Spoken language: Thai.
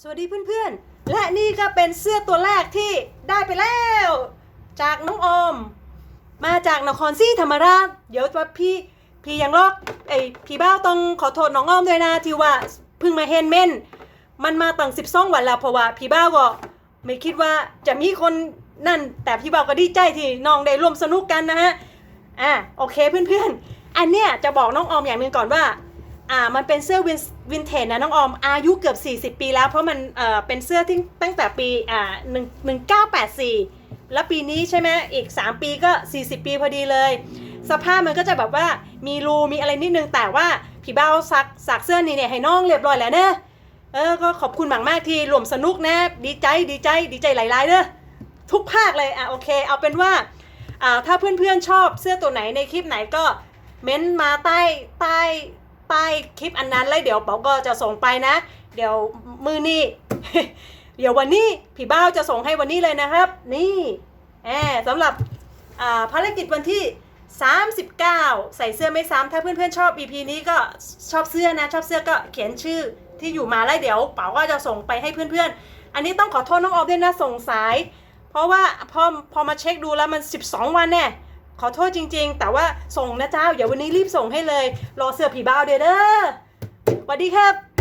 สวัสดีเพื่อนๆ และนี่ก็เป็นเสื้อตัวแรกที่ได้ไปแล้ว จากน้องอม มาจากนครศรีธรรมราช เดี๋ยวว่าพี่พี่ยังรอกไอพี่บ้าต้องขอโทษน้องอมด้วยนะที่ว่าเพิ่งมาเห็นเม่นมันมาตั้ง12วันแล้วเพราะว่าพี่บ้าก็ไม่คิดว่าจะมีคนนั่น แต่พี่บ้าก็ดีใจที่น้องได้ร่วมสนุกกันนะฮะอะโอเคเพื่อนๆ อันเนี้ยจะบอกน้องออมอย่างหนึ่งก่อนว่า อ่ามันเป็นเสื้อวินวินเทจนะน้องออม อายุเกือบ 40 ปีแล้ว เพราะมันเอ่อเป็นเสื้อที่ตั้งแต่ปีอ่าหนึ่งหนึ่งเก้าแปดสี่แล้วปีนี้ใช่ไหมอีก 3 ปีก็ 40 ปีพอดีเลย สภาพมันก็จะแบบว่ามีรูมีอะไรนิดนึงแต่ว่าพี่เบ้าซักซักเสื้อนี่เนี่ยให้น้องเรียบร้อยแล้วเนอะเออก็ขอบคุณมากมากที่รวมสนุกนะ ดีใจดีใจดีใจหลายๆเนอะทุกภาคเลยอะโอเค เอาเป็นว่าอ่าถ้าเพื่อนๆชอบเสื้อตัวไหนในคลิปไหนก็เม้นต์มาใต้ใต้ ใต้คลิปอันนั้นแล้วเดี๋ยวเป๋าก็จะส่งไปนะ เดี๋ยวมือนี่เดี๋ยววันนี้พี่บ้าวจะส่งให้วันนี้เลยนะครับ นี่แอบสำหรับภารกิจวันที่ 39 ใส่เสื้อไม่ซ้ำถ้าเพื่อนๆชอบ EP นี้ก็ชอบเสื้อนะ ชอบเสื้อก็เขียนชื่อที่อยู่มาแล้วเดี๋ยวเป๋าก็จะส่งไปให้เพื่อนๆ อันนี้ต้องขอโทษน้องออฟด้วยนะส่งสาย เพราะว่าพอพอมาเช็คดูแล้วมัน 12 วันแน่ ขอโทษจริง ๆ แต่ว่าส่งนะเจ้า เดี๋ยววันนี้รีบส่งให้เลย รอเสื้อผีบ้าวเด้อเด้อสวัสดีครับ